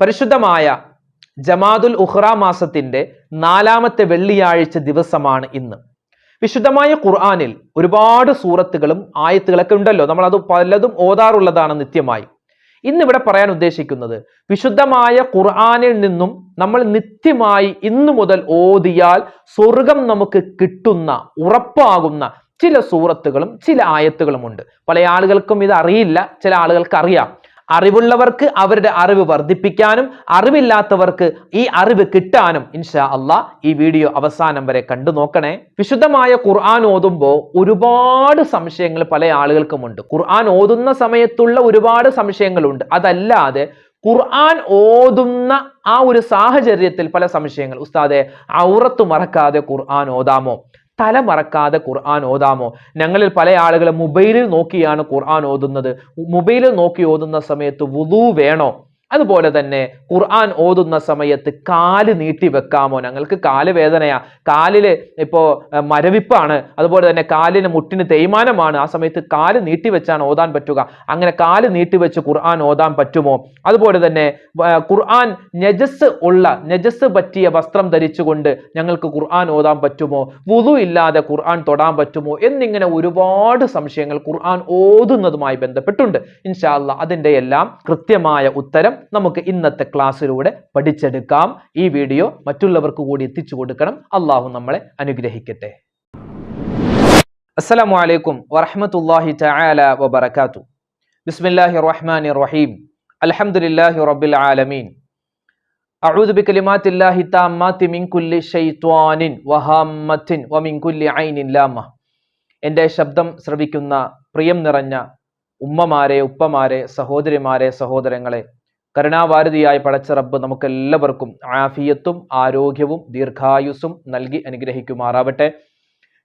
പരിശുദ്ധമായ ജമാദുൽ ഉഹ്റ മാസത്തിന്റെ നാലാമത്തെ വെള്ളിയാഴ്ച ദിവസമാണ് ഇന്ന്. വിശുദ്ധമായ ഖുർആാനിൽ ഒരുപാട് സൂറത്തുകളും ആയത്തുകളൊക്കെ ഉണ്ടല്ലോ. നമ്മൾ അത് പലതും ഓതാറുള്ളതാണ് നിത്യമായി. ഇന്നിവിടെ പറയാൻ ഉദ്ദേശിക്കുന്നത് വിശുദ്ധമായ ഖുർആാനിൽ നിന്നും നമ്മൾ നിത്യമായി ഇന്നു മുതൽ ഓതിയാൽ സ്വർഗം നമുക്ക് കിട്ടുന്ന ഉറപ്പാകുന്ന ചില സൂറത്തുകളും ചില ആയത്തുകളുമുണ്ട്. പല ആളുകൾക്കും ഇത് അറിയില്ല. ചില ആളുകൾക്ക് അറിയാം. അറിവുള്ളവർക്ക് അവരുടെ അറിവ് വർദ്ധിപ്പിക്കാനും അറിവില്ലാത്തവർക്ക് ഈ അറിവ് കിട്ടാനും ഇൻഷാ അള്ളാ ഈ വീഡിയോ അവസാനം വരെ കണ്ടു നോക്കണേ. വിശുദ്ധമായ ഖുർആൻ ഓതുമ്പോൾ ഒരുപാട് സംശയങ്ങൾ പല ആളുകൾക്കുമുണ്ട്. ഖുർആൻ ഓതുന്ന സമയത്തുള്ള ഒരുപാട് സംശയങ്ങളുണ്ട്. അതല്ലാതെ ഖുർആൻ ഓതുന്ന ആ ഒരു സാഹചര്യത്തിൽ പല സംശയങ്ങൾ. ഉസ്താദെ ഔറത്ത് മറക്കാതെ ഖുർആൻ ഓതാമോ? തല മറക്കാതെ ഖുർആൻ ഓതാമോ? ഞങ്ങളിൽ പല ആളുകളും മൊബൈലിൽ നോക്കിയാണ് ഖുർആൻ ഓതുന്നത്. മൊബൈലിൽ നോക്കി ഓതുന്ന സമയത്ത് വുളൂ വേണോ? അതുപോലെ തന്നെ ഖുർആൻ ഓതുന്ന സമയത്ത് കാൽ നീട്ടി വെക്കാമോ ഞങ്ങൾക്ക് കാൽ വേദനയാ. കാലിൽ ഇപ്പോ മരവിപ്പാണ്. അതുപോലെ തന്നെ കാലിന് മുട്ടിന് തേയ്മാനമാണ്. ആ സമയത്ത് കാൽ നീട്ടി വെച്ചാണ് ഓതാൻ പറ്റുക. അങ്ങനെ കാൽ നീട്ടി വെച്ച് ഖുർആൻ ഓതാൻ പറ്റുമോ? അതുപോലെ തന്നെ ഖുർആൻ നജസ് ഉള്ള നജസ് പറ്റിയ വസ്ത്രം ധരിച്ചുകൊണ്ട് ഞങ്ങൾക്ക് ഖുർആൻ ഓതാൻ പറ്റുമോ? വുതു ഇല്ലാതെ ഖുർആൻ തൊടാൻ പറ്റുമോ? എന്നിങ്ങനെ ഒരുപാട് സംശയങ്ങൾ ഖുർആൻ ഓതുന്നതുമായി ബന്ധപ്പെട്ടുണ്ട്. ഇൻഷാല്ല അതിന്റെ എല്ലാം കൃത്യമായ ഉത്തരം നമുക്ക് ഇന്നത്തെ ക്ലാസ്സിലൂടെ പഠിച്ചെടുക്കാം. ഈ വീഡിയോ മറ്റുള്ളവർക്ക് കൂടി എത്തിച്ചു കൊടുക്കണം. അള്ളാഹു നമ്മളെ അനുഗ്രഹിക്കട്ടെ. അസ്സലാമു അലൈക്കും വറഹ്മത്തുള്ളാഹി തആല വബറകാതു ബിസ്മില്ലാഹി റഹ്മാൻ റഹീം. അൽഹംദുലില്ലാഹി റബ്ബിൽ ആലമീൻ. അഊദു ബികലിമാത്തില്ലാഹി താമ്മാത്തി മിൻ കുല്ലി ശൈത്വാനിൻ വഹാമ്മത്തിൻ വമിൻ കുല്ലി ഐനിൻ ലാമ. എന്റെ ശബ്ദം ശ്രവിക്കുന്ന പ്രിയം നിറഞ്ഞ ഉമ്മമാരെ ഉപ്പമാരെ സഹോദരിമാരെ സഹോദരങ്ങളെ കരുണാവാരതിയായ പടച്ച റബ്ബ് നമുക്കെല്ലാവർക്കും ആഫിയത്തും ആരോഗ്യവും ദീർഘായുസ്സും നൽകി അനുഗ്രഹിക്കുമാറാവട്ടെ.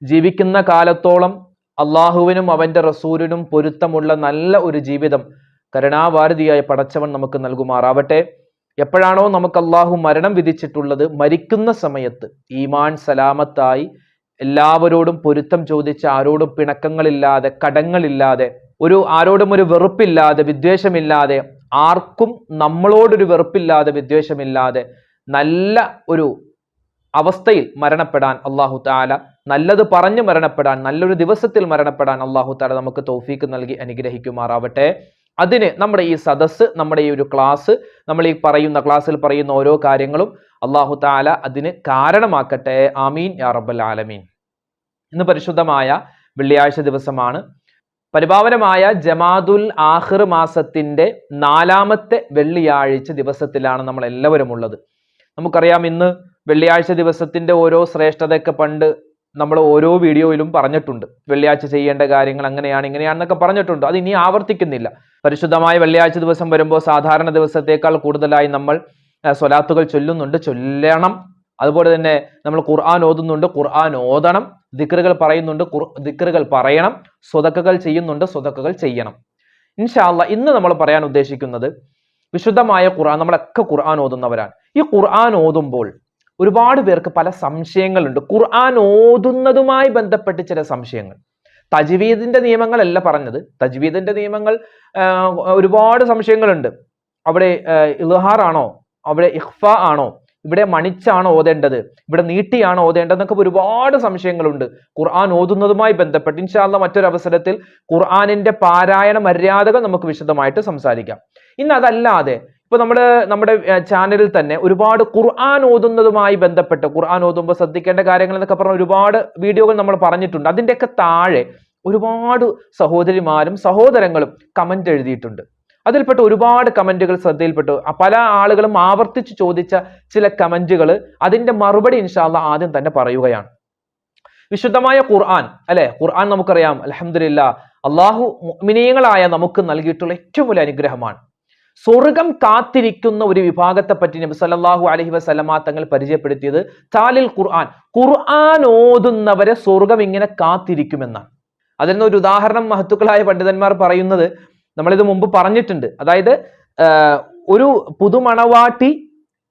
ജീവിക്കുന്ന കാലത്തോളം അള്ളാഹുവിനും അവന്റെ റസൂലിനും പൊരുത്തമുള്ള നല്ല ഒരു ജീവിതം കരുണാവാരതിയായ പടച്ചവൻ നമുക്ക് നൽകുമാറാവട്ടെ. എപ്പോഴാണോ നമുക്ക് അള്ളാഹു മരണം വിധിച്ചിട്ടുള്ളത് മരിക്കുന്ന സമയത്ത് ഈമാൻ സലാമത്തായി എല്ലാവരോടും പൊരുത്തം ചോദിച്ച് ആരോടും പിണക്കങ്ങളില്ലാതെ കടങ്ങളില്ലാതെ ഒരു ആരോടും ഒരു വെറുപ്പില്ലാതെ വിദ്വേഷമില്ലാതെ ആർക്കും നമ്മളോടൊരു വെറുപ്പില്ലാതെ വിദ്വേഷമില്ലാതെ നല്ല ഒരു അവസ്ഥയിൽ മരണപ്പെടാൻ അള്ളാഹു താല നല്ലത് പറഞ്ഞു മരണപ്പെടാൻ നല്ലൊരു ദിവസത്തിൽ മരണപ്പെടാൻ അള്ളാഹു താല നമുക്ക് തോഫീക്ക് നൽകി അനുഗ്രഹിക്കുമാറാവട്ടെ. അതിന് നമ്മുടെ ഈ സദസ്സ് നമ്മുടെ ഈ ഒരു ക്ലാസ് നമ്മൾ ഈ പറയുന്ന ക്ലാസ്സിൽ പറയുന്ന ഓരോ കാര്യങ്ങളും അള്ളാഹു താല അതിന് കാരണമാക്കട്ടെ. ആമീൻ യാ റബ്ബൽ ആലമീൻ. ഇന്ന് പരിശുദ്ധമായ വെള്ളിയാഴ്ച ദിവസമാണ്. പരിപാവനമായ ജമാദുൽ ആഹിർ മാസത്തിന്റെ നാലാമത്തെ വെള്ളിയാഴ്ച ദിവസത്തിലാണ് നമ്മൾ എല്ലാവരും ഉള്ളത്. നമുക്കറിയാം ഇന്ന് വെള്ളിയാഴ്ച ദിവസത്തിന്റെ ഓരോ ശ്രേഷ്ഠതയൊക്കെ പണ്ട് നമ്മൾ ഓരോ വീഡിയോയിലും പറഞ്ഞിട്ടുണ്ട്. വെള്ളിയാഴ്ച ചെയ്യേണ്ട കാര്യങ്ങൾ അങ്ങനെയാണ് ഇങ്ങനെയാണെന്നൊക്കെ പറഞ്ഞിട്ടുണ്ട്. അത് ഇനി ആവർത്തിക്കുന്നില്ല. പരിശുദ്ധമായ വെള്ളിയാഴ്ച ദിവസം വരുമ്പോൾ സാധാരണ ദിവസത്തേക്കാൾ കൂടുതലായി നമ്മൾ സ്വലാത്തുകൾ ചൊല്ലുന്നുണ്ട്. ചൊല്ലണം. അതുപോലെ തന്നെ നമ്മൾ ഖുർആൻ ഓതുന്നുണ്ട്. ഖുർആൻ ഓതണം. ദിക്റുകൾ പറയുന്നുണ്ട് ദിക്കറുകൾ പറയണം സ്വതക്കകൾ ചെയ്യുന്നുണ്ട് സ്വതക്കകൾ ചെയ്യണം. ഇൻഷാല്ല ഇന്ന് നമ്മൾ പറയാൻ ഉദ്ദേശിക്കുന്നത് വിശുദ്ധമായ ഖുർആൻ നമ്മളൊക്കെ ഖുർആൻ ഓതുന്നവരാണ്. ഈ ഖുർആൻ ഓതുമ്പോൾ ഒരുപാട് പേർക്ക് പല സംശയങ്ങളുണ്ട്. ഖുർആൻ ഓതുന്നതുമായി ബന്ധപ്പെട്ട് ചില സംശയങ്ങൾ. തജ്വീദിന്റെ നിയമങ്ങളല്ല പറഞ്ഞത്. തജ്വീദിന്റെ നിയമങ്ങൾ ഒരുപാട് സംശയങ്ങളുണ്ട്. അവിടെ ഇൽഹാർ ആണോ അവിടെ ഇഹ്ഫ ആണോ? ഇവിടെ മണിച്ചാണ് ഓതേണ്ടത്? ഇവിടെ നീട്ടിയാണ് ഓതേണ്ടതെന്നൊക്കെ ഒരുപാട് സംശയങ്ങളുണ്ട്. ഖുർആൻ ഓതുന്നതുമായി ബന്ധപ്പെട്ട് ഇൻഷാല്ല മറ്റൊരു അവസരത്തിൽ ഖുർആനിന്റെ പാരായണ മര്യാദകൾ നമുക്ക് വിശദമായിട്ട് സംസാരിക്കാം. ഇന്ന് അതല്ലാതെ ഇപ്പൊ നമ്മുടെ നമ്മുടെ ചാനലിൽ തന്നെ ഒരുപാട് ഖുർആൻ ഓതുന്നതുമായി ബന്ധപ്പെട്ട് ഖുർആൻ ഓതുമ്പോൾ ശ്രദ്ധിക്കേണ്ട കാര്യങ്ങൾ എന്നൊക്കെ പറഞ്ഞ ഒരുപാട് വീഡിയോകൾ നമ്മൾ പറഞ്ഞിട്ടുണ്ട്. അതിന്റെയൊക്കെ താഴെ ഒരുപാട് സഹോദരിമാരും സഹോദരങ്ങളും കമന്റ് എഴുതിയിട്ടുണ്ട്. അതിൽപ്പെട്ട ഒരുപാട് കമന്റുകൾ ശ്രദ്ധയിൽപ്പെട്ടു. പല ആളുകളും ആവർത്തിച്ച് ചോദിച്ച ചില കമന്റുകൾ അതിന്റെ മറുപടി ഇൻഷാല്ല ആദ്യം തന്നെ പറയുകയാണ്. വിശുദ്ധമായ ഖുർആൻ അല്ലെ? ഖുർആൻ നമുക്കറിയാം. അലഹമില്ല അള്ളാഹു മിനിയങ്ങളായ നമുക്ക് നൽകിയിട്ടുള്ള ഏറ്റവും വലിയ അനുഗ്രഹമാണ്. സ്വർഗം കാത്തിരിക്കുന്ന ഒരു വിഭാഗത്തെ പറ്റി നബി സല്ലാഹു അലഹി വസല്ലമ തങ്ങൾ പരിചയപ്പെടുത്തിയത് താലിൽ ഖുർആൻ. ഖുർആൻ ഓതുന്നവരെ സ്വർഗം ഇങ്ങനെ കാത്തിരിക്കുമെന്നാണ്. അതിൽ ഒരു ഉദാഹരണം മഹത്തുക്കളായ പണ്ഡിതന്മാർ പറയുന്നത് നമ്മളിത് മുമ്പ് പറഞ്ഞിട്ടുണ്ട്. അതായത് ഒരു പുതുമണവാട്ടി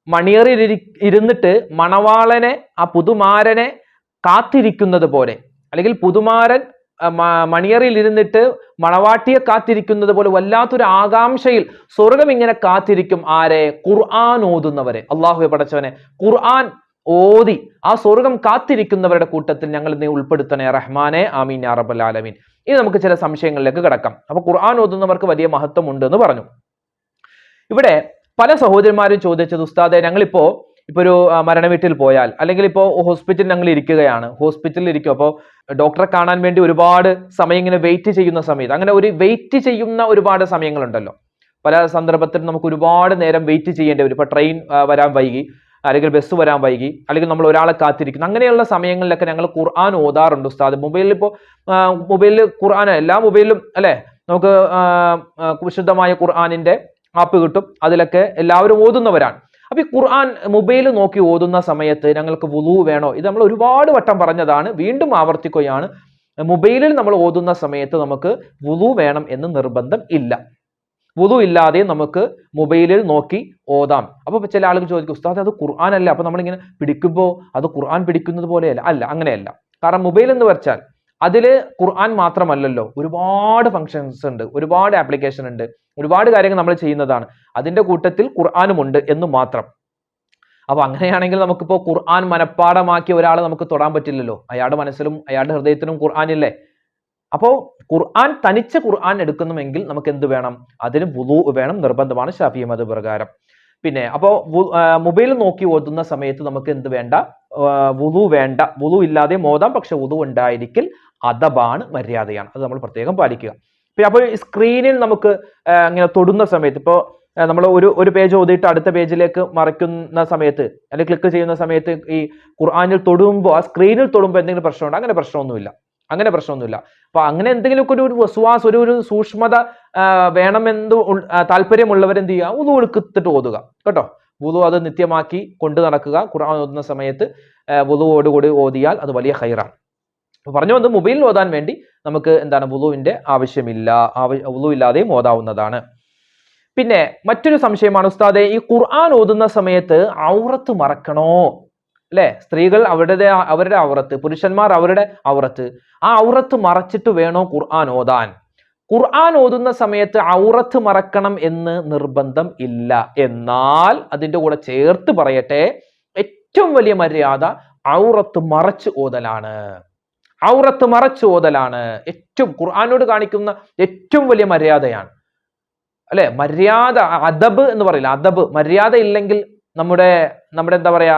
മണിയറിൽ ഇരി- ഇരുന്നിട്ട് മണവാളനെ ആ പുതുമാരനെ കാത്തിരിക്കുന്നത് പോലെ അല്ലെങ്കിൽ പുതുമാരൻ മണിയറിൽ ഇരുന്നിട്ട് മണവാട്ടിയെ കാത്തിരിക്കുന്നത് പോലെ വല്ലാത്തൊരു ആകാംക്ഷയിൽ സ്വർഗം ഇങ്ങനെ കാത്തിരിക്കും ആരെ? ഖുർആൻ ഓതുന്നവരെ. അള്ളാഹു പടച്ചവനെ ഖുർആൻ ഓതി ആ സ്വർഗം കാത്തിരിക്കുന്നവരുടെ കൂട്ടത്തിൽ ഞങ്ങൾ നീ ഉൾപ്പെടുത്തണേ. റഹ്മാനെ ആമീൻ യാ ആലമീൻ. ഇനി നമുക്ക് ചില സംശയങ്ങളിലേക്ക് കിടക്കാം. അപ്പൊ ഖുർആൻ ഓതുന്നവർക്ക് വലിയ മഹത്വം ഉണ്ട് എന്ന് പറഞ്ഞു. ഇവിടെ പല സഹോദരന്മാരും ചോദിച്ചത് ഉസ്താദെ ഞങ്ങളിപ്പോ ഇപ്പൊ ഒരു മരണ വീട്ടിൽ പോയാൽ അല്ലെങ്കിൽ ഇപ്പോ ഹോസ്പിറ്റലിൽ ഞങ്ങൾ ഇരിക്കുകയാണ്. ഹോസ്പിറ്റലിൽ ഇരിക്കും. അപ്പോൾ ഡോക്ടറെ കാണാൻ വേണ്ടി ഒരുപാട് സമയം ഇങ്ങനെ വെയിറ്റ് ചെയ്യുന്ന സമയത്ത് അങ്ങനെ ഒരു വെയിറ്റ് ചെയ്യുന്ന ഒരുപാട് സമയങ്ങളുണ്ടല്ലോ. പല സന്ദർഭത്തിൽ നമുക്ക് ഒരുപാട് നേരം വെയിറ്റ് ചെയ്യേണ്ടി വരും. ഇപ്പൊ ട്രെയിൻ വരാൻ വൈകി. അല്ലെങ്കിൽ ബസ് വരാൻ വൈകി അല്ലെങ്കിൽ നമ്മൾ ഒരാളെ കാത്തിരിക്കുന്നു. അങ്ങനെയുള്ള സമയങ്ങളിലൊക്കെ ഞങ്ങൾ ഖുർആൻ ഓതാറുണ്ട് ഉസ്താദ്. മൊബൈലിൽ ഇപ്പോൾ മൊബൈലിൽ ഖുർആൻ എല്ലാ മൊബൈലിലും അല്ലേ? നമുക്ക് വിശുദ്ധമായ ഖുർആനിന്റെ ആപ്പ് കിട്ടും. അതിലൊക്കെ എല്ലാവരും ഓതുന്നവരാണ്. അപ്പൊ ഈ ഖുർആൻ മൊബൈൽ നോക്കി ഓതുന്ന സമയത്ത് ഞങ്ങൾക്ക് വുളു വേണോ? ഇത് നമ്മൾ ഒരുപാട് വട്ടം പറഞ്ഞതാണ്. വീണ്ടും ആവർത്തിക്കുകയാണ്. മൊബൈലിൽ നമ്മൾ ഓതുന്ന സമയത്ത് നമുക്ക് വുളു വേണം എന്ന് നിർബന്ധം ഇല്ല. വുളു ഇല്ലാതെ നമുക്ക് മൊബൈലിൽ നോക്കി ഓതാം. അപ്പൊ ചില ആളുകൾ ചോദിക്കും ഉസ്താദ് അത് ഖുർആൻ അല്ല. അപ്പൊ നമ്മളിങ്ങനെ പിടിക്കുമ്പോൾ അത് ഖുർആൻ പിടിക്കുന്നത് പോലെയല്ല. അല്ല അങ്ങനെയല്ല. കാരണം മൊബൈൽ എന്ന് വെച്ചാൽ അതിൽ ഖുർആൻ മാത്രമല്ലല്ലോ. ഒരുപാട് ഫങ്ഷൻസ് ഉണ്ട് ഒരുപാട് ആപ്ലിക്കേഷൻ ഉണ്ട് ഒരുപാട് കാര്യങ്ങൾ നമ്മൾ ചെയ്യുന്നതാണ്. അതിന്റെ കൂട്ടത്തിൽ ഖുർആാനും ഉണ്ട് എന്ന് മാത്രം. അപ്പൊ അങ്ങനെയാണെങ്കിൽ നമുക്കിപ്പോ ഖുർആൻ മനഃപ്പാടമാക്കിയ ഒരാളെ നമുക്ക് തൊടാൻ പറ്റില്ലല്ലോ. അയാളുടെ മനസ്സിലും അയാളുടെ ഹൃദയത്തിലും ഖുർആൻ ഇല്ലേ? അപ്പോ ഖുർആൻ തനിച്ച് ഖുർആൻ എടുക്കുന്നുമെങ്കിൽ നമുക്ക് എന്ത് വേണം? അതിന് വുളു വേണം നിർബന്ധമാണ് ഷാഫി മത പ്രകാരം പിന്നെ അപ്പോ മൊബൈൽ നോക്കി ഓതുന്ന സമയത്ത് നമുക്ക് എന്ത് വേണ്ട വുളു വേണ്ട. വുളു ഇല്ലാതെ മോതാം പക്ഷെ വുളു ഉണ്ടായിരിക്കൽ അതബാണ് മര്യാദയാണ്. അത് നമ്മൾ പ്രത്യേകം പാലിക്കുക. പിന്നെ അപ്പോൾ സ്ക്രീനിൽ നമുക്ക് ഇങ്ങനെ തൊടുന്ന സമയത്ത് ഇപ്പോൾ നമ്മൾ ഒരു ഒരു പേജ് ഓതിയിട്ട് അടുത്ത പേജിലേക്ക് മറിക്കുന്ന സമയത്ത് അല്ലെങ്കിൽ ക്ലിക്ക് ചെയ്യുന്ന സമയത്ത് ഈ ഖുർആാനിൽ തൊടുമ്പോൾ ആ സ്ക്രീനിൽ തൊടുമ്പോൾ എന്തെങ്കിലും പ്രശ്നമുണ്ടോ? അങ്ങനെ പ്രശ്നമൊന്നുമില്ല. അങ്ങനെ പ്രശ്നമൊന്നുമില്ല. അപ്പൊ അങ്ങനെ എന്തെങ്കിലുമൊക്കെ ഒരു വസുവാസ് ഒരു ഒരു സൂക്ഷ്മത വേണമെന്ന് താല്പര്യമുള്ളവർ എന്ത് ചെയ്യുക ഉതു എടുത്തിട്ട് ഓതുക. കേട്ടോ? വുതു അത് നിത്യമാക്കി കൊണ്ടു നടക്കുക. ഖുർആൻ ഓതുന്ന സമയത്ത് വുതുവോടുകൂടി ഓതിയാൽ അത് വലിയ ഹൈറാണ് അപ്പൊ പറഞ്ഞു വന്നത് മൊബൈലിൽ ഓതാൻ വേണ്ടി നമുക്ക് എന്താണ് വുളുവിന്റെ ആവശ്യമില്ല. വുളു ഇല്ലാതെയും ഓതാവുന്നതാണ്. പിന്നെ മറ്റൊരു സംശയമാണ് ഉസ്താദെ ഈ ഖുർആൻ ഓതുന്ന സമയത്ത് ഔറത്ത് മറക്കണോ? അല്ലെ? സ്ത്രീകൾ അവരുടെ അവരുടെ ഔറത്ത് പുരുഷന്മാർ അവരുടെ ഔറത്ത് ആ ഔറത്ത് മറച്ചിട്ട് വേണോ ഖുർആൻ ഓതാൻ? ഖുർആൻ ഓതുന്ന സമയത്ത് ഔറത്ത് മറക്കണം എന്ന് നിർബന്ധം ഇല്ല. എന്നാൽ അതിന്റെ കൂടെ ചേർത്ത് പറയട്ടെ ഏറ്റവും വലിയ മര്യാദ ഔറത്ത് മറച്ച് ഓതലാണ്. ഔറത്ത് മറച്ച് ഓതലാണ്. ഏറ്റവും ഖുർആനോട് കാണിക്കുന്ന ഏറ്റവും വലിയ മര്യാദയാണ്. അല്ലെ? മര്യാദ അദബ് എന്ന് പറയില്ല? അദബ്. മര്യാദ ഇല്ലെങ്കിൽ നമ്മുടെ നമ്മുടെ എന്താ പറയാ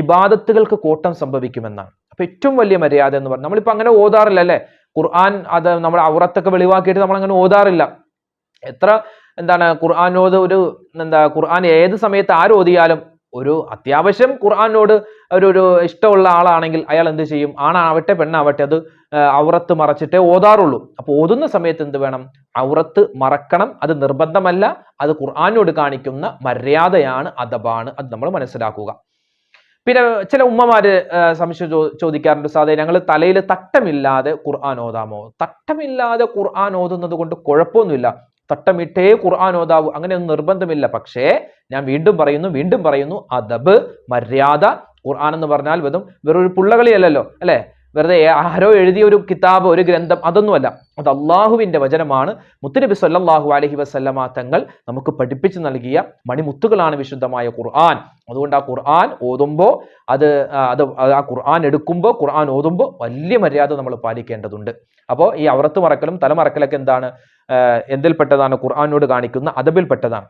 ഇബാദത്തുകൾക്ക് കൂട്ടം സംഭവിക്കുമെന്നാണ്. അപ്പൊ ഏറ്റവും വലിയ മര്യാദ എന്ന് പറഞ്ഞു നമ്മളിപ്പോ അങ്ങനെ ഓതാറില്ല അല്ലെ? ഖുർആൻ അത് നമ്മൾ ഔറത്തൊക്കെ വെളിവാക്കിയിട്ട് നമ്മൾ അങ്ങനെ ഓതാറില്ല. എത്ര എന്താണ് ഖുർആാനോട് ഒരു എന്താ ഖുർആൻ ഏത് സമയത്ത് ആര് ഓതിയാലും ഒരു അത്യാവശ്യം ഖുർആാനോട് ഒരു ഒരു ഇഷ്ടമുള്ള ആളാണെങ്കിൽ അയാൾ എന്ത് ചെയ്യും? ആണാവട്ടെ പെണ്ണാവട്ടെ അത് ഔറത്ത് മറച്ചിട്ടേ ഓതാറുള്ളൂ. അപ്പൊ ഓതുന്ന സമയത്ത് എന്ത് വേണം? ഔറത്ത് മറക്കണം. അത് നിർബന്ധമല്ല. അത് ഖുർആാനോട് കാണിക്കുന്ന മര്യാദയാണ് അദബാണ്. അത് നമ്മൾ മനസ്സിലാക്കുക. പിന്നെ ചില ഉമ്മമാര് സംശയം ചോദിക്കാറുണ്ട് സാധേ ഞങ്ങൾ തലയിൽ തട്ടമില്ലാതെ ഖുർആൻ ഓതാമോ? തട്ടമില്ലാതെ ഖുർആൻ ഓതുന്നത് കൊണ്ട് കുഴപ്പമൊന്നുമില്ല. തട്ടമിട്ടേ ഖുർആൻ ഓതാവൂ. അങ്ങനെയൊന്നും നിർബന്ധമില്ല. പക്ഷേ ഞാൻ വീണ്ടും പറയുന്നു വീണ്ടും പറയുന്നു അദബ് മര്യാദ ഖുർആൻ എന്ന് പറഞ്ഞാൽ വെറും വെറൊരു പുള്ളകളിയല്ലല്ലോ അല്ലെ? വെറുതെ ആരോ എഴുതിയ ഒരു കിതാബ് ഒരു ഗ്രന്ഥം അതൊന്നുമല്ല. അത് അള്ളാഹുവിന്റെ വചനമാണ്. മുത്തുനബി സല്ലാഹു അലഹി വസല്ലമ തങ്ങൾ നമുക്ക് പഠിപ്പിച്ചു നൽകിയ മണിമുത്തുകളാണ് വിശുദ്ധമായ ഖുർആൻ. അതുകൊണ്ട് ആ ഖുർആൻ ഓതുമ്പോൾ അത് അത് ആ ഖുർആൻ എടുക്കുമ്പോൾ ഖുർആൻ ഓതുമ്പോൾ വലിയ മര്യാദ നമ്മൾ പാലിക്കേണ്ടതുണ്ട്. അപ്പോൾ ഈ അവറത്ത് മറക്കലും തലമറക്കലൊക്കെ എന്താണ് എന്തിൽപ്പെട്ടതാണ്? ഖുർആനോട് കാണിക്കുന്ന അദബിൽപ്പെട്ടതാണ്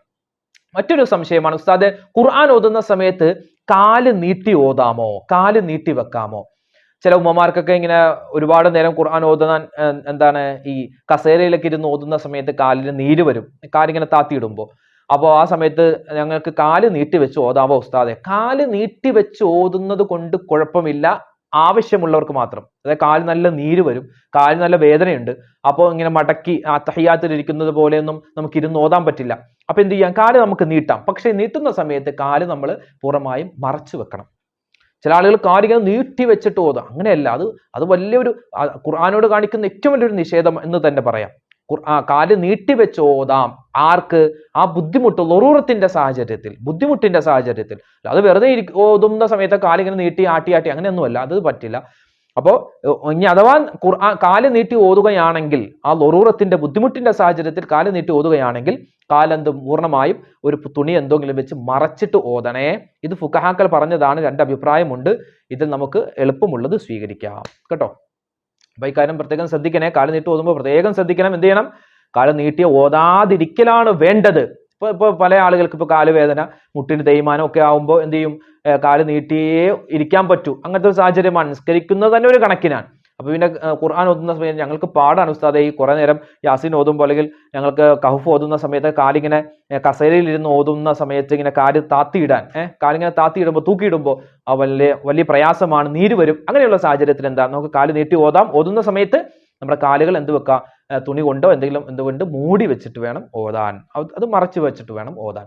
മറ്റൊരു സംശയമാണ് ഉസ്താദ് ഖുർആൻ ഓതുന്ന സമയത്ത് കാൽ നീട്ടി ഓതാമോ? കാൽ നീട്ടി വെക്കാമോ? ചില ഉമ്മമാർക്കൊക്കെ ഇങ്ങനെ ഒരുപാട് നേരം ഖുർആൻ ഓതുന്ന എന്താണ് ഈ കസേരയിലൊക്കെ ഇരുന്ന് ഓതുന്ന സമയത്ത് കാലിന് നീര് വരും. കാലിങ്ങനെ താത്തിയിടുമ്പോൾ അപ്പോൾ ആ സമയത്ത് ഞങ്ങൾക്ക് കാൽ നീട്ടി വെച്ച് ഓതാവോ ഉസ്താദെ? കാൽ നീട്ടി വെച്ച് ഓതുന്നത് കൊണ്ട് കുഴപ്പമില്ല. ആവശ്യമുള്ളവർക്ക് മാത്രം. അതായത് കാൽ നല്ല നീര് വരും. കാൽ നല്ല വേദനയുണ്ട്. അപ്പോൾ ഇങ്ങനെ മടക്കി ഇരിക്കുന്നത് പോലെയൊന്നും നമുക്ക് ഇരുന്ന് ഓതാൻ പറ്റില്ല. അപ്പൊ എന്ത് ചെയ്യാം? കാൽ നമുക്ക് നീട്ടാം. പക്ഷേ നീട്ടുന്ന സമയത്ത് കാൽ നമ്മൾ പൂർണമായും മറച്ചു വെക്കണം. ചില ആളുകൾ കാര്യങ്ങൾ നീട്ടി വെച്ചിട്ട് ഓതാ. അങ്ങനെയല്ല. അത് അത് വലിയൊരു ഖുർആാനോട് കാണിക്കുന്ന ഏറ്റവും വലിയൊരു നിഷേധം എന്ന് തന്നെ പറയാം. ആ കാൽ നീട്ടി വെച്ച് ഓതാം. ആർക്ക്? ആ ബുദ്ധിമുട്ട് ലൊറൂറത്തിന്റെ സാഹചര്യത്തിൽ ബുദ്ധിമുട്ടിന്റെ സാഹചര്യത്തിൽ. അത് വെറുതെ ഓതുന്ന സമയത്ത് കാലിങ്ങനെ നീട്ടി ആട്ടി ആട്ടി അങ്ങനെയൊന്നുമല്ല അത് പറ്റില്ല. അപ്പോൾ ഇനി അഥവാ ഖുർആൻ കാൽ നീട്ടി ഓതുകയാണെങ്കിൽ ആ ലൊറൂറത്തിന്റെ ബുദ്ധിമുട്ടിന്റെ സാഹചര്യത്തിൽ കാൽ നീട്ടി ഓതുകയാണെങ്കിൽ കാലെന്തും പൂർണമായും ഒരു തുണി എന്തെങ്കിലും വെച്ച് മറച്ചിട്ട് ഓതണേ. ഇത് ഫുക്കഹാക്കൾ പറഞ്ഞതാണ് രണ്ട് അഭിപ്രായമുണ്ട്. ഇതിൽ നമുക്ക് എളുപ്പമുള്ളത് സ്വീകരിക്കാം. കേട്ടോ? അപ്പൊ ഇക്കാര്യം പ്രത്യേകം ശ്രദ്ധിക്കണേ. കാൽ നീട്ടി ഓതുമ്പോൾ പ്രത്യേകം ശ്രദ്ധിക്കണം. എന്ത് ചെയ്യണം? കാൽ നീട്ടി ഓതാതിരിക്കലാണ് വേണ്ടത്. ഇപ്പൊ ഇപ്പൊ പല ആളുകൾക്ക് ഇപ്പൊ കാലുവേദന മുട്ടിന് തേയ്മാനം ഒക്കെ ആവുമ്പോൾ എന്ത് ചെയ്യും? കാൽ നീട്ടിയേ ഇരിക്കാൻ പറ്റൂ. അങ്ങനത്തെ ഒരു സാഹചര്യമാണ്. നിസ്കരിക്കുന്നത് തന്നെ ഒരു കണക്കിനാണ്. അപ്പൊ പിന്നെ ഖുർആൻ ഓതുന്ന സമയത്ത് ഞങ്ങൾക്ക് പാടാണ് ഉസ്താദെ. ഈ കുറേ നേരം യാസിൻ ഓതുമ്പോൾ അല്ലെങ്കിൽ ഞങ്ങൾക്ക് കഹഫ് ഓതുന്ന സമയത്ത് കാലിങ്ങനെ കസേരയിൽ ഇരുന്ന് ഓതുന്ന സമയത്ത് ഇങ്ങനെ കാൽ താത്തിയിടാൻ ഏഹ് കാലിങ്ങനെ താത്തിയിടുമ്പോൾ തൂക്കിയിടുമ്പോൾ വലിയ വലിയ പ്രയാസമാണ്. നീര് വരും. അങ്ങനെയുള്ള സാഹചര്യത്തിൽ എന്താ നമുക്ക് കാൽ നീട്ടി ഓതാം. ഓതുന്ന സമയത്ത് നമ്മുടെ കാലുകൾ എന്ത് വെക്കുക തുണി കൊണ്ടോ എന്തെങ്കിലും എന്തുകൊണ്ട് മൂടി വെച്ചിട്ട് വേണം ഓതാൻ. അത് മറച്ചു വെച്ചിട്ട് വേണം ഓതാൻ.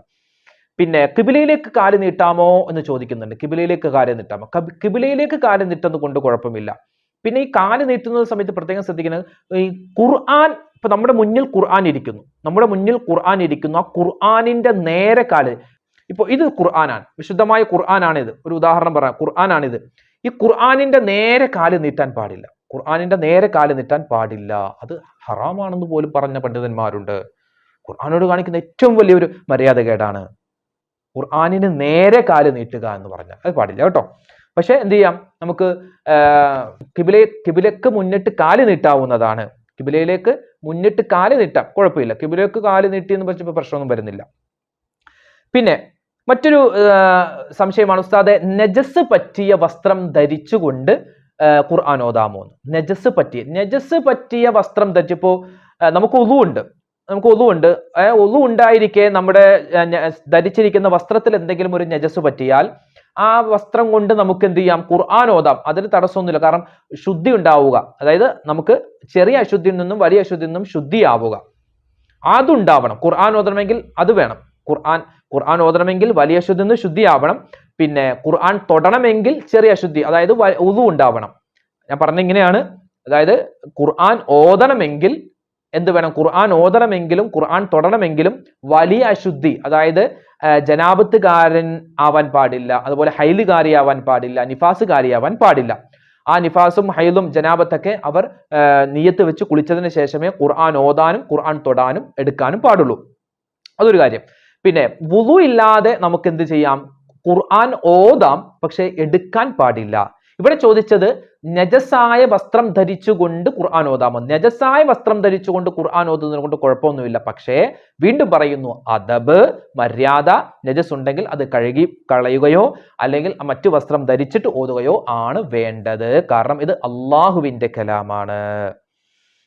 പിന്നെ കിബിലയിലേക്ക് കാൽ നീട്ടാമോ എന്ന് ചോദിക്കുന്നുണ്ട്. കിബിലയിലേക്ക് കാൽ നീട്ടാമോ? കബ്- കിബിലയിലേക്ക് കാൽ നീട്ടുന്നത് കൊണ്ട് കുഴപ്പമില്ല. പിന്നെ ഈ കാൽ നീട്ടുന്ന സമയത്ത് പ്രത്യേകം ശ്രദ്ധിക്കുന്നത് ഈ ഖുർആൻ ഇപ്പൊ നമ്മുടെ മുന്നിൽ ഖുർആൻ ഇരിക്കുന്നു. നമ്മുടെ മുന്നിൽ ഖുർആൻ ഇരിക്കുന്നു. ആ ഖുർആാനിന്റെ നേരെ കാൽ. ഇപ്പൊ ഇത് ഖുർആനാണ്. വിശുദ്ധമായ ഖുർആനാണിത്. ഒരു ഉദാഹരണം പറയാം. ഖുർആനാണിത്. ഈ ഖുർആാനിന്റെ നേരെ കാൽ നീട്ടാൻ പാടില്ല. ഖുർആനിന്റെ നേരെ കാൽ നീട്ടാൻ പാടില്ല. അത് ഹറാമാണെന്ന് പോലും പറഞ്ഞ പണ്ഡിതന്മാരുണ്ട്. ഖുർആാനോട് കാണിക്കുന്ന ഏറ്റവും വലിയൊരു മര്യാദകേടാണ് ഖുർആാനിന് നേരെ കാൽ നീട്ടുക എന്ന് പറഞ്ഞാൽ അത് പാടില്ല കേട്ടോ. പക്ഷേ എന്ത് ചെയ്യാം? നമുക്ക് കിബിലെ കിബിലക്ക് മുന്നിട്ട് കാൽ നീട്ടാവുന്നതാണ്. കിബിലയിലേക്ക് മുന്നിട്ട് കാൽ നീട്ടാം. കുഴപ്പമില്ല. കിബിലേക്ക് കാൽ നീട്ടി എന്ന് പറഞ്ഞപ്പോൾ പ്രശ്നമൊന്നും വരുന്നില്ല. പിന്നെ മറ്റൊരു സംശയമാണ്. ഉസ്താദെ നജസ് പറ്റിയ വസ്ത്രം ധരിച്ചുകൊണ്ട് ഖുർആൻ ഓതാമോ എന്ന്. നജസ് പറ്റിയ നജസ് പറ്റിയ വസ്ത്രം ധരിച്ചപ്പോ നമുക്ക് ഒതു ഉണ്ട്. നമുക്ക് ഒതു ഉണ്ട്. ഒതു ഉണ്ടായിരിക്കെ നമ്മുടെ ധരിച്ചിരിക്കുന്ന വസ്ത്രത്തിൽ എന്തെങ്കിലും ഒരു നജസ് പറ്റിയാൽ ആ വസ്ത്രം കൊണ്ട് നമുക്ക് എന്ത് ചെയ്യാം? ഖുർആൻ ഓതാം. അതിന് തടസ്സമൊന്നുമില്ല. കാരണം ശുദ്ധി ഉണ്ടാവുക. അതായത് നമുക്ക് ചെറിയ അശുദ്ധിയിൽ നിന്നും വലിയ അശുദ്ധിയിൽ നിന്നും ശുദ്ധിയാവുക. അതുണ്ടാവണം. ഖുർആൻ ഓതണമെങ്കിൽ അത് വേണം. ഖുർആൻ ഖുർആൻ ഓതണമെങ്കിൽ വലിയ അശുദ്ധിയിൽ നിന്ന് ശുദ്ധിയാവണം. പിന്നെ ഖുർആൻ തൊടണമെങ്കിൽ ചെറിയ അശുദ്ധി അതായത് ഉതു ഉണ്ടാവണം. ഞാൻ പറഞ്ഞ ഇങ്ങനെയാണ്. അതായത് ഖുർആൻ ഓതണമെങ്കിൽ എന്ത് വേണം? ഖുർആൻ ഓതണമെങ്കിലും ഖുർആൻ തൊടണമെങ്കിലും വലിയ അശുദ്ധി അതായത് ജനാപത്തുകാരൻ ആവാൻ പാടില്ല അതുപോലെ ഹൈലുകാരിയാവാൻ പാടില്ല നിഫാസുകാരിയാവാൻ പാടില്ല. ആ നിഫാസും ഹൈലും ജനാപത്തൊക്കെ അവർ നീയത്ത് വെച്ച് കുളിച്ചതിന് ശേഷമേ ഖുർആൻ ഓതാനും ഖുർആൻ തൊടാനും എടുക്കാനും പാടുള്ളൂ. അതൊരു കാര്യം. പിന്നെ വുളു ഇല്ലാതെ നമുക്ക് എന്ത് ചെയ്യാം? ഖുർആൻ ഓതാം പക്ഷെ എടുക്കാൻ പാടില്ല. ഇവിടെ ചോദിച്ചത് നജസായ വസ്ത്രം ധരിച്ചുകൊണ്ട് ഖുർആൻ ഓതാമോ? നജസായ വസ്ത്രം ധരിച്ചുകൊണ്ട് ഖുർആൻ ഓതുന്നതിനെ കൊണ്ട് കുഴപ്പമൊന്നുമില്ല. പക്ഷേ വീണ്ടും പറയുന്നു അദബ് മര്യാദ നജസ് ഉണ്ടെങ്കിൽ അത് കഴുകി കളയുകയോ അല്ലെങ്കിൽ മറ്റു വസ്ത്രം ധരിച്ചിട്ട് ഓതുകയോ ആണ് വേണ്ടത്. കാരണം ഇത് അള്ളാഹുവിന്റെ കലാമാണ്.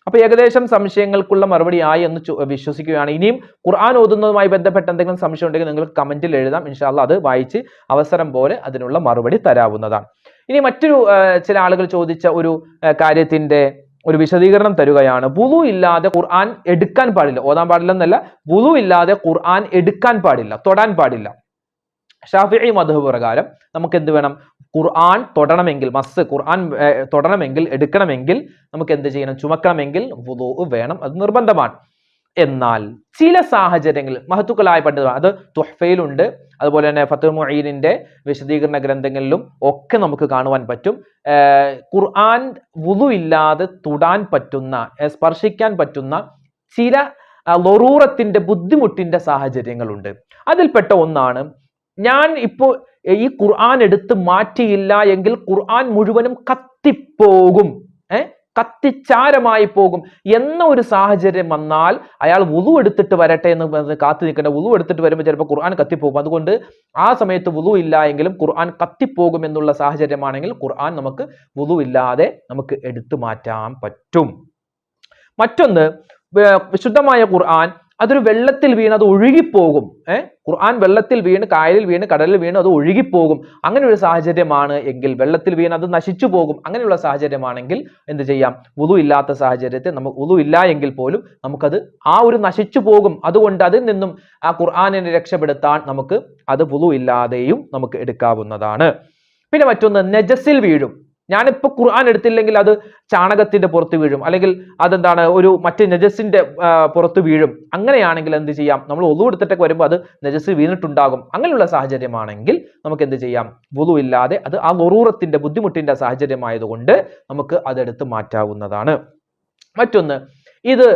അപ്പൊ ഏകദേശം സംശയങ്ങൾക്കുള്ള മറുപടി ആയി എന്ന് വിശ്വസിക്കുകയാണ്. ഇനിയും ഖുർആൻ ഓതുന്നതുമായി ബന്ധപ്പെട്ട എന്തെങ്കിലും സംശയം ഉണ്ടെങ്കിൽ നിങ്ങൾ കമന്റിൽ എഴുതാം. ഇൻഷാല്ല അത് വായിച്ച് അവസരം പോലെ അതിനുള്ള മറുപടി തരാവുന്നതാണ്. ഇനി മറ്റൊരു ചില ആളുകൾ ചോദിച്ച ഒരു കാര്യത്തിന്റെ ഒരു വിശദീകരണം തരുകയാണ്. വുളു ഇല്ലാതെ ഖുർആൻ എടുക്കാൻ പാടില്ല. ഓതാൻ പാടില്ല എന്നല്ല വുളു ഇല്ലാതെ ഖുർആൻ എടുക്കാൻ പാടില്ല തൊടാൻ പാടില്ല. ഷാഫിഇ മധു പ്രകാരം നമുക്ക് എന്ത് വേണം? ഖുർആൻ തൊടണമെങ്കിൽ മസ് ഖുർആൻ തൊടണമെങ്കിൽ എടുക്കണമെങ്കിൽ നമുക്ക് എന്ത് ചെയ്യണം? ചുമക്കണമെങ്കിൽ വുളു വേണം. അത് നിർബന്ധമാണ്. എന്നാൽ ചില സാഹചര്യങ്ങളിൽ മഹത്തുക്കളായ പണ്ഡിതമാണ് അത് തുഹഫയിലുണ്ട് അതുപോലെ തന്നെ ഫത്തു മൊയ്യീനിന്റെ വിശദീകരണ ഗ്രന്ഥങ്ങളിലും ഒക്കെ നമുക്ക് കാണുവാൻ പറ്റും. ഖുർആൻ വുളു ഇല്ലാതെ തൊടാൻ പറ്റുന്ന സ്പർശിക്കാൻ പറ്റുന്ന ചില ലൊറൂറത്തിന്റെ ബുദ്ധിമുട്ടിന്റെ സാഹചര്യങ്ങളുണ്ട്. അതിൽപ്പെട്ട ഒന്നാണ് ഞാൻ ഇപ്പോൾ ഈ ഖുർആൻ എടുത്ത് മാറ്റിയില്ല എങ്കിൽ ഖുർആൻ മുഴുവനും കത്തിപ്പോകും. ഏ? കത്തിച്ചാരമായി പോകും. എന്ന ഒരു സാഹചര്യം വന്നാൽ അയാൾ വുളു എടുത്തിട്ട് വരട്ടെ എന്ന് കാത്തു നിൽക്കേണ്ട വുളു എടുത്തിട്ട് വരുമ്പോൾ ചിലപ്പോൾ ഖുർആൻ കത്തിപ്പോകും. അതുകൊണ്ട് ആ സമയത്ത് വുളു ഇല്ല എങ്കിലും ഖുർആൻ കത്തിപ്പോകും എന്നുള്ള സാഹചര്യമാണെങ്കിൽ ഖുർആൻ നമുക്ക് വുളു ഇല്ലാതെ നമുക്ക് എടുത്തു മാറ്റാൻ പറ്റും. മറ്റൊന്ന് ശുദ്ധമായ വിശുദ്ധമായ ഖുർആൻ അതൊരു വെള്ളത്തിൽ വീണ് അത് ഒഴുകിപ്പോകും. ഏർ ഖുർആൻ വെള്ളത്തിൽ വീണ് കായലിൽ വീണ് കടലിൽ വീണ് അത് ഒഴുകിപ്പോകും. അങ്ങനെ ഒരു സാഹചര്യമാണ് എങ്കിൽ വെള്ളത്തിൽ വീണ് അത് നശിച്ചു പോകും. അങ്ങനെയുള്ള സാഹചര്യമാണെങ്കിൽ എന്ത് ചെയ്യാം? ഉതു ഇല്ലാത്ത സാഹചര്യത്തെ നമുക്ക് ഉതു ഇല്ല എങ്കിൽ പോലും നമുക്കത് ആ ഒരു നശിച്ചു പോകും. അതുകൊണ്ട് അതിൽ നിന്നും ആ ഖുർആാനിനെ രക്ഷപ്പെടുത്താൻ നമുക്ക് അത് പുതു ഇല്ലാതെയും നമുക്ക് എടുക്കാവുന്നതാണ്. പിന്നെ മറ്റൊന്ന് നജസിൽ വീഴും. ഞാനിപ്പോൾ ഖുർആൻ എടുത്തില്ലെങ്കിൽ അത് ചാണകത്തിന്റെ പുറത്ത് വീഴും. അല്ലെങ്കിൽ അതെന്താണ്? ഒരു മറ്റ് നജസിന്റെ പുറത്ത് വീഴും. അങ്ങനെയാണെങ്കിൽ എന്ത് ചെയ്യാം? നമ്മൾ ഒതു എടുത്തിട്ടൊക്കെ വരുമ്പോൾ അത് നജസ് വീണിട്ടുണ്ടാകും. അങ്ങനെയുള്ള സാഹചര്യമാണെങ്കിൽ നമുക്ക് എന്ത് ചെയ്യാം? വുളു ഇല്ലാതെ അത് ആ ഗൊറൂറത്തിന്റെ ബുദ്ധിമുട്ടിന്റെ സാഹചര്യമായതുകൊണ്ട് നമുക്ക് അതെടുത്ത് മാറ്റാവുന്നതാണ്. മറ്റൊന്ന് ഇത്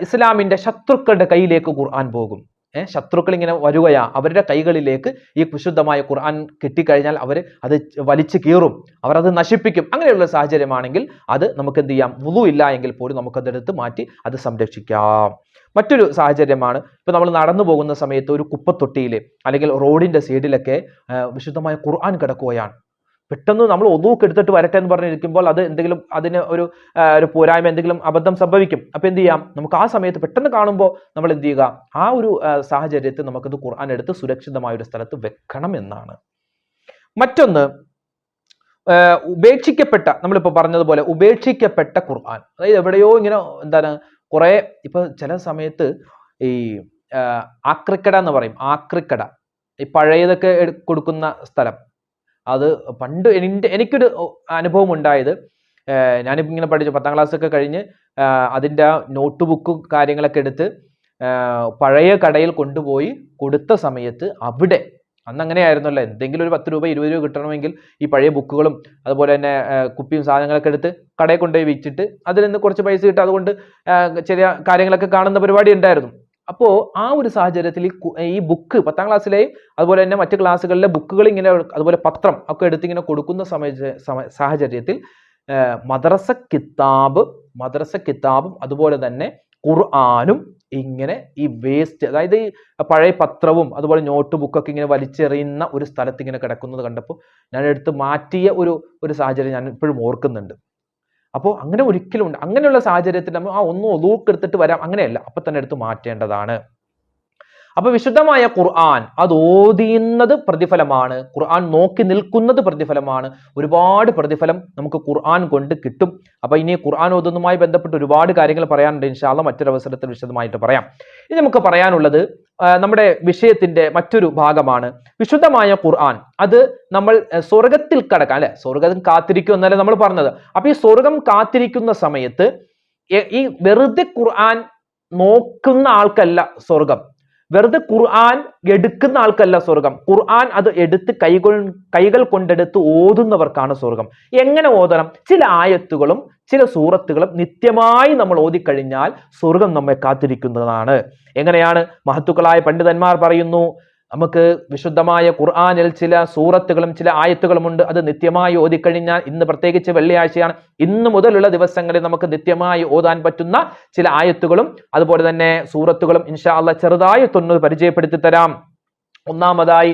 ഇസ്ലാമിന്റെ ശത്രുക്കളുടെ കയ്യിലേക്ക് ഖുർആൻ പോകും. ശത്രുക്കൾ ഇങ്ങനെ വരികയാ. അവരുടെ കൈകളിലേക്ക് ഈ വിശുദ്ധമായ ഖുർആൻ കിട്ടിക്കഴിഞ്ഞാൽ അവർ അത് വലിച്ചു കീറും. അവർ അത് നശിപ്പിക്കും. അങ്ങനെയുള്ള സാഹചര്യമാണെങ്കിൽ അത് നമുക്ക് എന്ത് ചെയ്യാം? വുളു ഇല്ല എങ്കിൽ പോലും നമുക്കതെടുത്ത് മാറ്റി അത് സംരക്ഷിക്കാം. മറ്റൊരു സാഹചര്യമാണ് ഇപ്പൊ നമ്മൾ നടന്നു പോകുന്ന സമയത്ത് ഒരു കുപ്പത്തൊട്ടിയിൽ അല്ലെങ്കിൽ റോഡിന്റെ സൈഡിലൊക്കെ വിശുദ്ധമായ ഖുർആൻ കിടക്കുകയാണ്. പെട്ടെന്ന് നമ്മൾ ഒതുവൊക്കെ എടുത്തിട്ട് വരട്ടെ എന്ന് പറഞ്ഞിരിക്കുമ്പോൾ അത് എന്തെങ്കിലും അതിന് ഒരു ഒരു പോരായ്മ എന്തെങ്കിലും അബദ്ധം സംഭവിക്കും. അപ്പൊ എന്ത് ചെയ്യാം? നമുക്ക് ആ സമയത്ത് പെട്ടെന്ന് കാണുമ്പോൾ നമ്മൾ എന്ത് ചെയ്യുക? ആ ഒരു സാഹചര്യത്തിൽ നമുക്കത് ഖുർആൻ എടുത്ത് സുരക്ഷിതമായ ഒരു സ്ഥലത്ത് വെക്കണം എന്നാണ്. മറ്റൊന്ന് ഉപേക്ഷിക്കപ്പെട്ട നമ്മളിപ്പോൾ പറഞ്ഞതുപോലെ ഉപേക്ഷിക്കപ്പെട്ട ഖുർആൻ. അതായത് എവിടെയോ ഇങ്ങനെ എന്താണ് കുറെ ഇപ്പൊ ചില സമയത്ത് ഈ ആക്രിക്കട എന്ന് പറയും. ആക്രിക്കട. ഈ പഴയതൊക്കെ കൊടുക്കുന്ന സ്ഥലം. അത് പണ്ട് എന്റെ എനിക്കൊരു അനുഭവം ഉണ്ടായത് ഞാനിപ്പോൾ ഞാനിപ്പോ ഇങ്ങനെ പഠിച്ചു പത്താം ക്ലാസ് ഒക്കെ കഴിഞ്ഞ് അതിന്റെ ആ നോട്ട് ബുക്കും കാര്യങ്ങളൊക്കെ എടുത്ത് പഴയ കടയിൽ കൊണ്ടുപോയി കൊടുത്ത സമയത്ത് അവിടെ അന്ന് അങ്ങനെയായിരുന്നല്ലോ എന്തെങ്കിലും ഒരു പത്ത് രൂപ ഇരുപത് രൂപ കിട്ടണമെങ്കിൽ ഈ പഴയ ബുക്കുകളും അതുപോലെ തന്നെ കുപ്പിയും സാധനങ്ങളൊക്കെ എടുത്ത് കടയിൽ കൊണ്ടുപോയി വിറ്റിട്ട് അതിൽ നിന്ന് കുറച്ച് പൈസ കിട്ടും. അതുകൊണ്ട് ചെറിയ കാര്യങ്ങളൊക്കെ കാണുന്ന പരിപാടി ഉണ്ടായിരുന്നു. അപ്പോൾ ആ ഒരു സാഹചര്യത്തിൽ ഈ ബുക്ക് പത്താം ക്ലാസ്സിലെയും അതുപോലെ തന്നെ മറ്റു ക്ലാസ്സുകളിലെ ബുക്കുകൾ ഇങ്ങനെ അതുപോലെ പത്രം ഒക്കെ എടുത്ത് ഇങ്ങനെ കൊടുക്കുന്ന സമയ സാഹചര്യത്തിൽ മദ്രസ കിതാബ് മദ്രസ കിതാബും അതുപോലെ തന്നെ ഖുർആാനും ഇങ്ങനെ ഈ വേസ്റ്റ് അതായത് ഈ പഴയ പത്രവും അതുപോലെ നോട്ട് ബുക്കൊക്കെ ഇങ്ങനെ വലിച്ചെറിയുന്ന ഒരു സ്ഥലത്ത് ഇങ്ങനെ കിടക്കുന്നത് കണ്ടപ്പോൾ ഞാൻ എടുത്ത് മാറ്റിയ ഒരു ഒരു സാഹചര്യം ഞാൻ ഇപ്പോഴും ഓർക്കുന്നുണ്ട്. അപ്പോൾ അങ്ങനെ ഒരിക്കലും ഉണ്ട്. അങ്ങനെയുള്ള സാഹചര്യത്തിൽ നമ്മൾ ആ ഒന്നും ഒതുക്കെടുത്തിട്ട് വരാം. അങ്ങനെയല്ല. അപ്പൊ തന്നെ എടുത്ത് മാറ്റേണ്ടതാണ്. അപ്പൊ വിശുദ്ധമായ ഖുർആൻ അത് ഓതിയുന്നത് പ്രതിഫലമാണ്. ഖുർആൻ നോക്കി നിൽക്കുന്നത് പ്രതിഫലമാണ്. ഒരുപാട് പ്രതിഫലം നമുക്ക് ഖുർആൻ കൊണ്ട് കിട്ടും. അപ്പൊ ഇനി ഖുർആൻ ഓതുന്നതുമായി ബന്ധപ്പെട്ട് ഒരുപാട് കാര്യങ്ങൾ പറയാനുണ്ട്. ഇൻഷാല്ല മറ്റൊരവസരത്തിൽ വിശദമായിട്ട് പറയാം. ഇനി നമുക്ക് പറയാനുള്ളത് നമ്മുടെ വിഷയത്തിന്റെ മറ്റൊരു ഭാഗമാണ്. വിശുദ്ധമായ ഖുർആൻ അത് നമ്മൾ സ്വർഗത്തിൽ കടക്കാം അല്ലെ? സ്വർഗം കാത്തിരിക്കും എന്നല്ലേ നമ്മൾ പറഞ്ഞത്. അപ്പൊ ഈ സ്വർഗം കാത്തിരിക്കുന്ന സമയത്ത് ഈ വെറുതെ ഖുർആൻ നോക്കുന്ന ആൾക്കല്ല സ്വർഗം വെറുതെ ഖുർആൻ എടുക്കുന്ന ആൾക്കല്ല സ്വർഗം. ഖുർആൻ അത് എടുത്ത് കൈകൾ കൈകൾ കൊണ്ടെടുത്ത് ഓതുന്നവർക്കാണ് സ്വർഗം. എങ്ങനെ ഓതണം? ചില ആയത്തുകളും ചില സൂറത്തുകളും നിത്യമായി നമ്മൾ ഓതിക്കഴിഞ്ഞാൽ സ്വർഗം നമ്മെ കാത്തിരിക്കുന്നതാണ്. എങ്ങനെയാണ്? മഹത്തുക്കളായ പണ്ഡിതന്മാർ പറയുന്നു നമുക്ക് വിശുദ്ധമായ ഖുർആാനിൽ ചില സൂറത്തുകളും ചില ആയത്തുകളുമുണ്ട് അത് നിത്യമായി ഓതിക്കഴിഞ്ഞാൽ ഇന്ന് പ്രത്യേകിച്ച് വെള്ളിയാഴ്ചയാണ്. ഇന്ന് മുതലുള്ള ദിവസങ്ങളിൽ നമുക്ക് നിത്യമായി ഓതാൻ പറ്റുന്ന ചില ആയത്തുകളും അതുപോലെ തന്നെ സൂറത്തുകളും ഇൻഷാ അള്ളാ ചെറുതായിട്ടൊന്ന് പരിചയപ്പെടുത്തി തരാം. ഒന്നാമതായി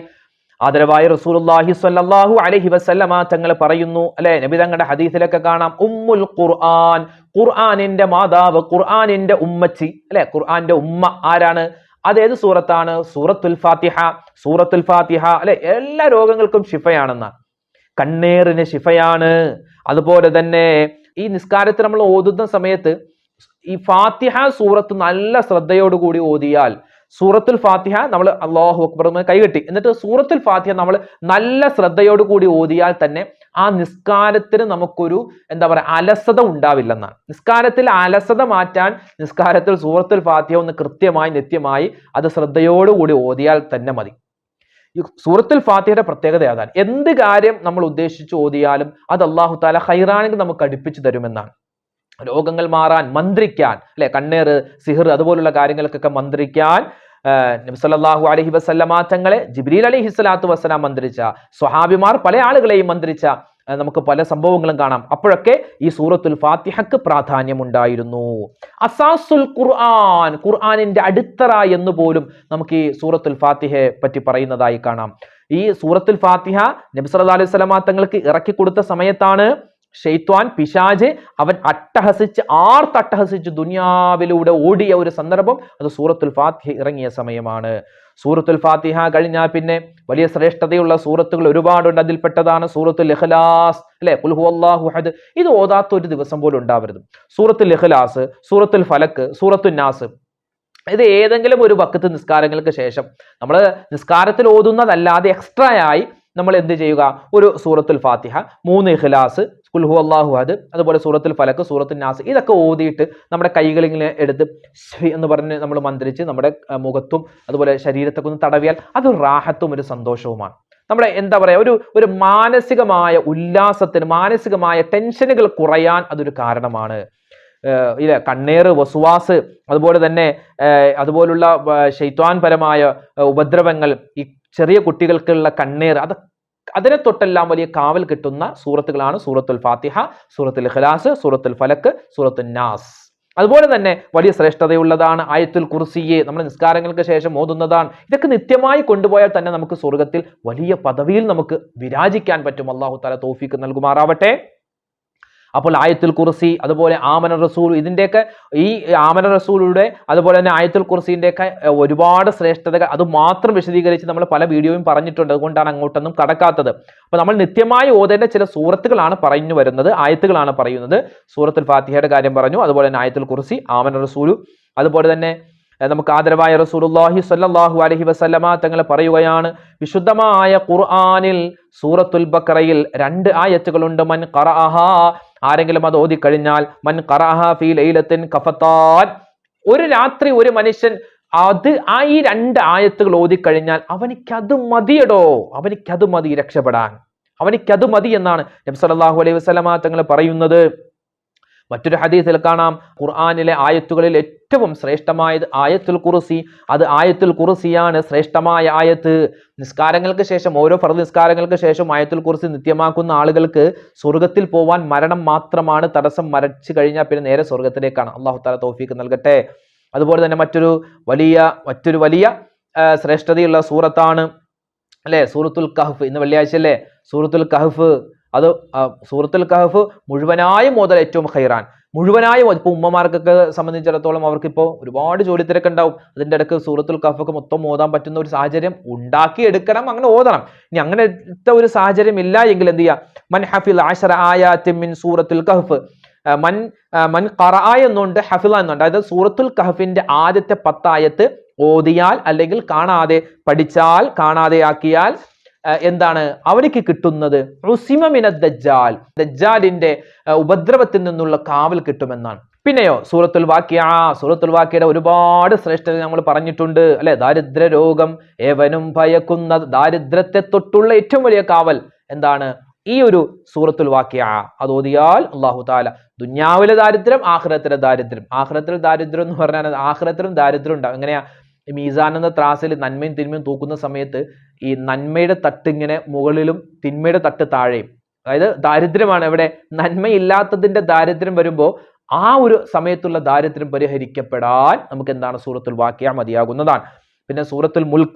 ആദരവായ റസൂലുള്ളാഹി സ്വല്ലല്ലാഹു അലൈഹി വസല്ലമ തങ്ങൾ പറയുന്നു അല്ലെ? നബി തങ്ങളുടെ ഹദീസിലൊക്കെ കാണാം ഉമ്മുൽ ഖുർആൻ ഖുർആനിന്റെ മാതാവ് ഖുർആനിന്റെ ഉമ്മച്ചി അല്ലെ? ഖുർആന്റെ ഉമ്മ ആരാണ്? അതേത് സൂറത്താണ്? സൂറത്തുൽ ഫാത്തിഹ. സൂറത്തുൽ ഫാത്തിഹ. അല്ലെ എല്ലാ രോഗങ്ങൾക്കും ശിഫയാണെന്നാണ് കണ്ണേറിന് ശിഫയാണ്. അതുപോലെ തന്നെ ഈ നിസ്കാരത്തിൽ നമ്മൾ ഓതുന്ന സമയത്ത് ഈ ഫാത്തിഹ സൂറത്ത് നല്ല ശ്രദ്ധയോടുകൂടി ഓതിയാൽ സൂറത്തുൽ ഫാത്തിഹ നമ്മൾ അള്ളാഹു അക്ബർ കൈകെട്ടി. എന്നിട്ട് സൂറത്തുൽ ഫാത്തിഹ നമ്മൾ നല്ല ശ്രദ്ധയോടുകൂടി ഓതിയാൽ തന്നെ ആ നിസ്കാരത്തിന് നമുക്കൊരു എന്താ പറയുക അലസത ഉണ്ടാവില്ലെന്നാണ്. നിസ്കാരത്തിൽ അലസത മാറ്റാൻ നിസ്കാരത്തിൽ സൂറത്തുൽ ഫാത്തിഹ ഒന്ന് കൃത്യമായി നിത്യമായി അത് ശ്രദ്ധയോടുകൂടി ഓതിയാൽ തന്നെ മതി. സൂറത്തുൽ ഫാത്തിഹയുടെ പ്രത്യേകത അതാണ് എന്ത് കാര്യം നമ്മൾ ഉദ്ദേശിച്ച് ഓതിയാലും അത് അള്ളാഹു താല ഹൈറാണെങ്കിൽ നമുക്ക് അടുപ്പിച്ചു തരുമെന്നാണ്. രോഗങ്ങൾ മാറാൻ മന്ത്രിക്കാൻ അല്ലെ? കണ്ണേറ് സിഹർ അതുപോലുള്ള കാര്യങ്ങൾക്കൊക്കെ മന്ത്രിക്കാൻ നബി അലഹി വസ്ലമാ തങ്ങളെ ജിബ്രീൽ അലി ഹിസ്ലാത്തു വസ്സലാം മന്ത്രിച്ച സ്വഹാബിമാർ പല ആളുകളെയും മന്ത്രിച്ച നമുക്ക് പല സംഭവങ്ങളും കാണാം. അപ്പോഴൊക്കെ ഈ സൂറത്തുൽ ഫാത്തിഹക്ക് പ്രാധാന്യമുണ്ടായിരുന്നു. അസാസുൽ ഖുർആൻ ഖുർആാനിന്റെ അടിത്തറ എന്ന് പോലും നമുക്ക് ഈ സൂറത്തുൽ ഫാത്തിഹയെ പറ്റി പറയുന്നതായി കാണാം. ഈ സൂറത്തുൽ ഫാത്തിഹ നബി സല്ലല്ലാഹു അലൈഹി വസല്ലമ തങ്ങൾക്ക് ഇറക്കി കൊടുത്ത സമയത്താണ് ഷെയ്ത്വാൻ പിശാജ് അവൻ അട്ടഹസിച്ച് ആർത്തട്ടഹസിച്ച് ദുനിയാവിലൂടെ ഓടിയ ഒരു സന്ദർഭം അത് സൂറത്തുൽ ഫാത്തിഹ ഇറങ്ങിയ സമയമാണ്. സൂറത്തുൽ ഫാത്തിഹ കഴിഞ്ഞാൽ പിന്നെ വലിയ ശ്രേഷ്ഠതയുള്ള സൂറത്തുകൾ ഒരുപാടുണ്ട്. അതിൽപ്പെട്ടതാണ് സൂറത്തുൽ ഇഖ്ലാസ് അല്ലെ? കുൽഹു അള്ളാഹു ഹദ് ഇത് ഓതാത്ത ഒരു ദിവസം പോലും ഉണ്ടാവരുത്. സൂറത്തുൽ ഇഖ്ലാസ് സൂറത്തുൽ ഫലക്ക് സൂറത്തുൽ നാസ്. ഇത് ഏതെങ്കിലും ഒരു വക്കത്ത് നിസ്കാരങ്ങൾക്ക് ശേഷം നമ്മൾ നിസ്കാരത്തിൽ ഓതുന്നതല്ലാതെ എക്സ്ട്രാ ആയി നമ്മൾ എന്ത് ചെയ്യുക? ഒരു സൂറത്തുൽ ഫാത്തിഹ മൂന്ന് ഇഖ്ലാസ് കുൽഹു അള്ളാഹു അത് അതുപോലെ സൂറത്തിൽ ഫലക്ക് സൂറത്തിൽ നാസ് ഇതൊക്കെ ഓതിയിട്ട് നമ്മുടെ കൈകളിങ്ങനെ എടുത്ത് ശ്രീ എന്ന് പറഞ്ഞ് നമ്മൾ മന്ത്രിച്ച് നമ്മുടെ മുഖത്തും അതുപോലെ ശരീരത്തൊക്കെ ഒന്ന് തടവിയാൽ അത് റാഹത്തും ഒരു സന്തോഷവുമാണ്. നമ്മുടെ എന്താ പറയുക ഒരു ഒരു മാനസികമായ ഉല്ലാസത്തിന് മാനസികമായ ടെൻഷനുകൾ കുറയാൻ അതൊരു കാരണമാണ്. ഇല്ല കണ്ണേറ് വസുവാസ് അതുപോലെ തന്നെ അതുപോലുള്ള ശൈത്വാൻപരമായ ഉപദ്രവങ്ങൾ ഈ ചെറിയ കുട്ടികൾക്കുള്ള കണ്ണേർ അത് അതിനെ തൊട്ടെല്ലാം വലിയ കാവൽ കിട്ടുന്ന സൂറത്തുകളാണ് സൂറത്തുൽ ഫാത്തിഹ സൂറത്തുൽ ഖലാസ് സൂറത്തുൽ ഫലക്ക് സൂറത്തുൽ നാസ്. അതുപോലെ തന്നെ വലിയ ശ്രേഷ്ഠതയുള്ളതാണ് ആയത്തുൽ കുർസിയെ. നമ്മുടെ നിസ്കാരങ്ങൾക്ക് ശേഷം ഓതുന്നതാണ്. ഇതൊക്കെ നിത്യമായി കൊണ്ടുപോയാൽ തന്നെ നമുക്ക് സ്വർഗത്തിൽ വലിയ പദവിയിൽ നമുക്ക് വിരാജിക്കാൻ പറ്റും. അള്ളാഹു താല തോഫിക്ക് നൽകുമാറാവട്ടെ. അപ്പോൾ ആയത്തുൽ കുർസി അതുപോലെ ആമന റസൂൽ ഇതിന്റെയൊക്കെ ഈ ആമന റസൂലുടെ അതുപോലെ തന്നെ ആയത്തുൽ കുർസിന്റെയൊക്കെ ഒരുപാട് ശ്രേഷ്ഠതകൾ അത് മാത്രം വിശദീകരിച്ച് നമ്മൾ പല വീഡിയോയും പറഞ്ഞിട്ടുണ്ട്. അതുകൊണ്ടാണ് അങ്ങോട്ടൊന്നും കടക്കാത്തത്. അപ്പോൾ നമ്മൾ നിത്യമായി ഓതേണ്ട ചില സൂറത്തുകളാണ് പറഞ്ഞു വരുന്നത് ആയത്തുകളാണ് പറയുന്നത്. സൂറത്തുൽ ഫാത്തിഹയുടെ കാര്യം പറഞ്ഞു അതുപോലെ തന്നെ ആയത്തുൽ കുർസി ആമന റസൂലു അതുപോലെ തന്നെ നമുക്ക് ആദരവായ റസൂലുള്ളാഹി സല്ലാഹു അലഹി വസല്ലമ തങ്ങൾ പറയുകയാണ് വിശുദ്ധമായ ഖുർആാനിൽ സൂറത്തുൽ ബക്കറയിൽ രണ്ട് ആയത്തുകളുണ്ട്. മൻ ഖറഅഹ ആരെങ്കിലും അത് ഓതിക്കഴിഞ്ഞാൽ മൻ ഫീ ലൈലത്തിൻ കഫത്താൻ. ഒരു രാത്രി ഒരു മനുഷ്യൻ അത് ആ ഈ രണ്ട് ആയത്തുകൾ ഓതിക്കഴിഞ്ഞാൽ അവനിക്കത് മതിയടോ അവനിക്കത് മതി രക്ഷപ്പെടാൻ. അവനിക്കത് മതി എന്നാണ് നബ്സലാഹു അലൈഹി വസല്ലമ തങ്ങൾ പറയുന്നത്. മറ്റൊരു ഹദീസിൽ കാണാം. ഖുർആാനിലെ ആയത്തുകളിൽ ഏറ്റവും ശ്രേഷ്ഠമായത് ആയത്തുൽ കുറുസി അത് ആയത്തുൽ കുറുസിയാണ് ശ്രേഷ്ഠമായ ആയത്ത്. നിസ്കാരങ്ങൾക്ക് ശേഷം ഓരോ ഫർദ് നിസ്കാരങ്ങൾക്ക് ശേഷം ആയത്തുൽ കുറിച്ച് നിത്യമാക്കുന്ന ആളുകൾക്ക് സ്വർഗത്തിൽ പോവാൻ മരണം മാത്രമാണ് തടസ്സം മരച്ചു കഴിഞ്ഞാൽ പിന്നെ നേരെ സ്വർഗത്തിലേക്കാണ് അള്ളാഹു താല തോഫീക്ക് നൽകട്ടെ. അതുപോലെ തന്നെ മറ്റൊരു വലിയ മറ്റൊരു വലിയ ശ്രേഷ്ഠതയുള്ള സൂറത്താണ്. അല്ലേ? സൂറത്തുൽ കഹഫ് ഇന്ന് വെള്ളിയാഴ്ച അല്ലേ സൂറത്തുൽ കഹഫ്. അത് സൂറത്തുൽ കഹഫ് മുഴുവനായും മുതൽ ഏറ്റവും ഹൈറാൻ. മുഴുവനായും ഇപ്പോൾ ഉമ്മമാർക്കൊക്കെ സംബന്ധിച്ചിടത്തോളം അവർക്കിപ്പോൾ ഒരുപാട് ജോലി തിരക്കുണ്ടാവും അതിന്റെ ഇടയ്ക്ക് സൂറത്തുൽ കഫൊക്കെ മൊത്തം ഓതാൻ പറ്റുന്ന ഒരു സാഹചര്യം ഉണ്ടാക്കിയെടുക്കണം അങ്ങനെ ഓതണം. ഇനി അങ്ങനെ അങ്ങനത്തെ ഒരു സാഹചര്യം ഇല്ല എങ്കിൽ എന്ത് ചെയ്യുക മൻ ഹഫിൽ ആശറ ആയാത്തിൻ മിൻ സൂറത്തുൽ കഹഫ്. മൻ മൻ ഖറ എന്നുണ്ട് ഹഫില എന്നുണ്ട്. അതായത് സൂറത്തുൽ കഹഫിന്റെ ആദ്യത്തെ പത്തായത്ത് ഓതിയാൽ അല്ലെങ്കിൽ കാണാതെ പഠിച്ചാൽ കാണാതെ ആക്കിയാൽ എന്താണ് അവർക്ക് കിട്ടുന്നത്? ദജ്ജാൽ. ദജ്ജാലിന്റെ ഉപദ്രവത്തിൽ നിന്നുള്ള കാവൽ കിട്ടുമെന്നാണ്. പിന്നെയോ സൂറത്തുൽ വാക്യ സൂറത്തുൽ വാക്യയുടെ ഒരുപാട് ശ്രേഷ്ഠത നമ്മൾ പറഞ്ഞിട്ടുണ്ട്. അല്ലെ? ദാരിദ്ര്യ രോഗം ഏവനും ഭയക്കുന്ന ദാരിദ്ര്യത്തെ തൊട്ടുള്ള ഏറ്റവും വലിയ കാവൽ എന്താണ്? ഈ ഒരു സൂറത്തുൽ വാക്യ അത് ഓതിയാൽ അള്ളാഹു താല ദുന്യാവിലെ ദാരിദ്ര്യം ആഖിറത്തിലെ ദാരിദ്ര്യം. ആഖിറത്തിലെ ദാരിദ്ര്യം എന്ന് പറഞ്ഞാൽ ആഹ്റത്തിലും ദാരിദ്ര്യം ഉണ്ടാവും. എങ്ങനെയാ? മീസാൻ എന്ന ത്രാസിൽ നന്മയും തിന്മയും തൂക്കുന്ന സമയത്ത് ഈ നന്മയുടെ തട്ട് ഇങ്ങനെ മുകളിലും തിന്മയുടെ തട്ട് താഴെയും. അതായത് ദാരിദ്ര്യമാണ്. ഇവിടെ നന്മയില്ലാത്തതിന്റെ ദാരിദ്ര്യം വരുമ്പോൾ ആ ഒരു സമയത്തുള്ള ദാരിദ്ര്യം പരിഹരിക്കപ്പെടാൻ നമുക്ക് എന്താണ് സൂറത്തുൽ വാക്യ മതിയാകുന്നതാണ്. പിന്നെ സൂറത്തുൽ മുൽക്ക്